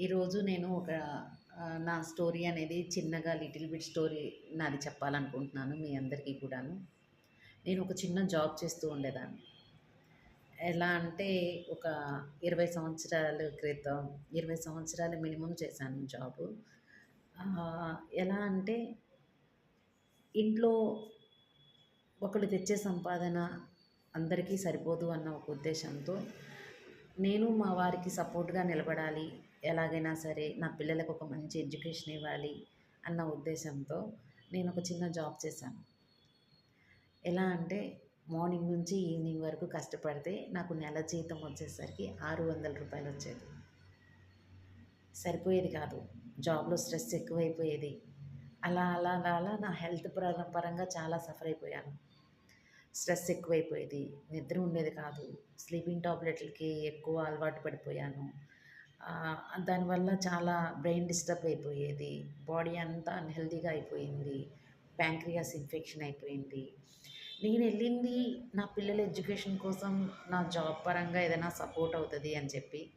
ఈరోజు నేను ఒక నా స్టోరీ అనేది చిన్నగా లిటిల్ బిట్ స్టోరీ నాది చెప్పాలనుకుంటున్నాను మీ అందరికీ కూడాను. నేను ఒక చిన్న జాబ్ చేస్తూ ఉండేదాన్ని. ఎలా అంటే ఒక ఇరవై సంవత్సరాల క్రితం ఇరవై సంవత్సరాలు మినిమం చేశాను జాబు. ఎలా అంటే ఇంట్లో ఒకళ్ళు తెచ్చే సంపాదన అందరికీ సరిపోదు అన్న ఒక ఉద్దేశంతో నేను మా వారికి సపోర్ట్గా నిలబడాలి ఎలాగైనా సరే నా పిల్లలకు ఒక మంచి ఎడ్యుకేషన్ ఇవ్వాలి అన్న ఉద్దేశంతో నేను ఒక చిన్న జాబ్ చేశాను. ఎలా అంటే మార్నింగ్ నుంచి ఈవినింగ్ వరకు కష్టపడితే నాకు నెల జీతం వచ్చేసరికి ఆరు వందల రూపాయలు వచ్చేది. సరిపోయేది కాదు. జాబ్లో స్ట్రెస్ ఎక్కువైపోయేది. అలా అలా అలా అలా నా హెల్త్ పరంగా చాలా సఫర్ అయిపోయాను. స్ట్రెస్ ఎక్కువైపోయేది. నిద్ర ఉండేది కాదు. స్లీపింగ్ టాబ్లెట్లకి ఎక్కువ అలవాటు పడిపోయాను. దానివల్ల చాలా బ్రెయిన్ డిస్టర్బ్ అయిపోయేది. బాడీ అంతా అన్హెల్దీగా అయిపోయింది. ప్యాంక్రియాస్ ఇన్ఫెక్షన్ అయిపోయింది. నేను వెళ్ళింది నా పిల్లల ఎడ్యుకేషన్ కోసం నా జాబ్ పరంగా ఏదైనా సపోర్ట్ అవుతుంది అని చెప్పి.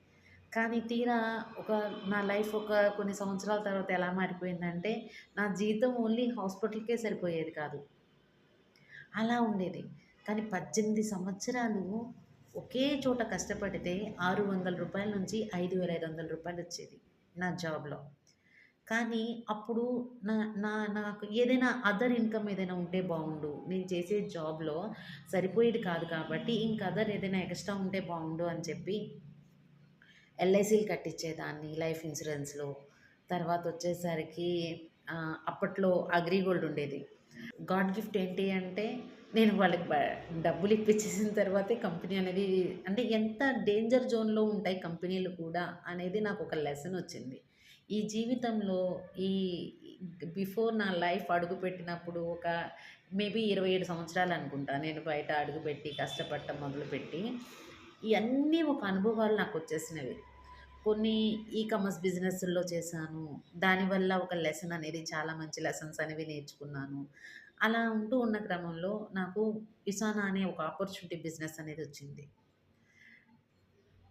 కానీ తీరా ఒక నా లైఫ్ ఒక కొన్ని సంవత్సరాల తర్వాత ఎలా మారిపోయిందంటే నా జీతం ఓన్లీ హాస్పిటల్కే సరిపోయేది కాదు. అలా ఉండేది. కానీ పద్దెనిమిది సంవత్సరాలు ఒకే చోట కష్టపడితే ఆరు వందల రూపాయల నుంచి ఐదు వేల ఐదు వందల రూపాయలు వచ్చేది నా జాబ్లో. కానీ అప్పుడు నా నా నాకు ఏదైనా అదర్ ఇన్కమ్ ఏదైనా ఉంటే బాగుండు నేను చేసే జాబ్లో సరిపోయేది కాదు కాబట్టి ఇంక అదర్ ఏదైనా ఎక్స్ట్రా ఉంటే బాగుండు అని చెప్పి ఎల్ఐసీలు కట్టించేదాన్ని లైఫ్ ఇన్సూరెన్స్లో. తర్వాత వచ్చేసరికి అప్పట్లో అగ్రిగోల్డ్ ఉండేది. గాడ్ గిఫ్ట్ ఏంటి అంటే నేను వాళ్ళకి డబ్బులు ఇప్పించేసిన తర్వాతే కంపెనీ అనేది అంటే ఎంత డేంజర్ జోన్లో ఉంటాయి కంపెనీలు కూడా అనేది నాకు ఒక లెసన్ వచ్చింది. ఈ జీవితంలో ఈ బిఫోర్ నా లైఫ్ అడుగుపెట్టినప్పుడు ఒక మేబీ ఇరవై ఏడు సంవత్సరాలు అనుకుంటా నేను బయట అడుగుపెట్టి కష్టపడటం మొదలుపెట్టి ఇవన్నీ ఒక అనుభవాలు నాకు వచ్చేసినవి. కొన్ని ఈ కామర్స్ బిజినెస్లో చేశాను. దానివల్ల ఒక లెసన్ అనేది చాలా మంచి లెసన్స్ అనేవి నేర్చుకున్నాను. అలా ఉంటూ ఉన్న క్రమంలో నాకు ఇసానా అనే ఒక ఆపర్చునిటీ బిజినెస్ అనేది వచ్చింది.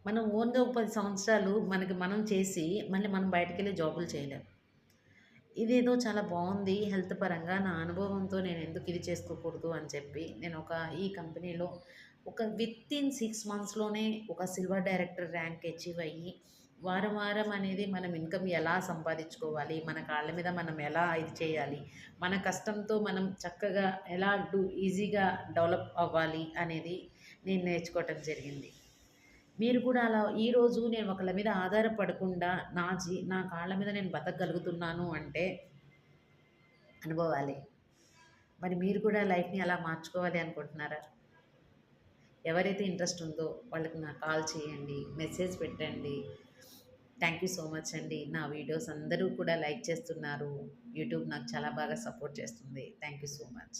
మనం ఓన్గా ఒక పది సంవత్సరాలు మనకి మనం చేసి మళ్ళీ మనం బయటకు వెళ్ళి జాబులు చేయలేం. ఇదేదో చాలా బాగుంది హెల్త్ పరంగా నా అనుభవంతో నేను ఎందుకు ఇది చేసుకోకూడదు అని చెప్పి నేను ఒక ఈ కంపెనీలో ఒక విత్ ఇన్ సిక్స్ మంత్స్లోనే ఒక సిల్వర్ డైరెక్టర్ ర్యాంక్ అచీవ్ అయ్యి వారం వారం అనేది మనం ఇన్కమ్ ఎలా సంపాదించుకోవాలి? మన కాళ్ళ మీద మనం ఎలా ఇది చేయాలి? మన కష్టంతో మనం చక్కగా ఎలా డూ ఈజీగా డెవలప్ అవ్వాలి అనేది నేను నేర్చుకోవటం జరిగింది. మీరు కూడా అలా ఈరోజు నేను ఒకళ్ళ మీద ఆధారపడకుండా నా జీ నా కాళ్ళ మీద నేను బతకగలుగుతున్నాను అంటే అనుభవాలి. మరి మీరు కూడా లైఫ్ని అలా మార్చుకోవాలి అనుకుంటున్నారా? ఎవరైతే ఇంట్రెస్ట్ ఉందో వాళ్ళకి నాకు కాల్ చేయండి మెసేజ్ పెట్టండి. థ్యాంక్ యూ సో మచ్ అండి. నా వీడియోస్ అందరూ కూడా లైక్ చేస్తున్నారు. యూట్యూబ్ నాకు చాలా బాగా సపోర్ట్ చేస్తుంది. Thank you so much.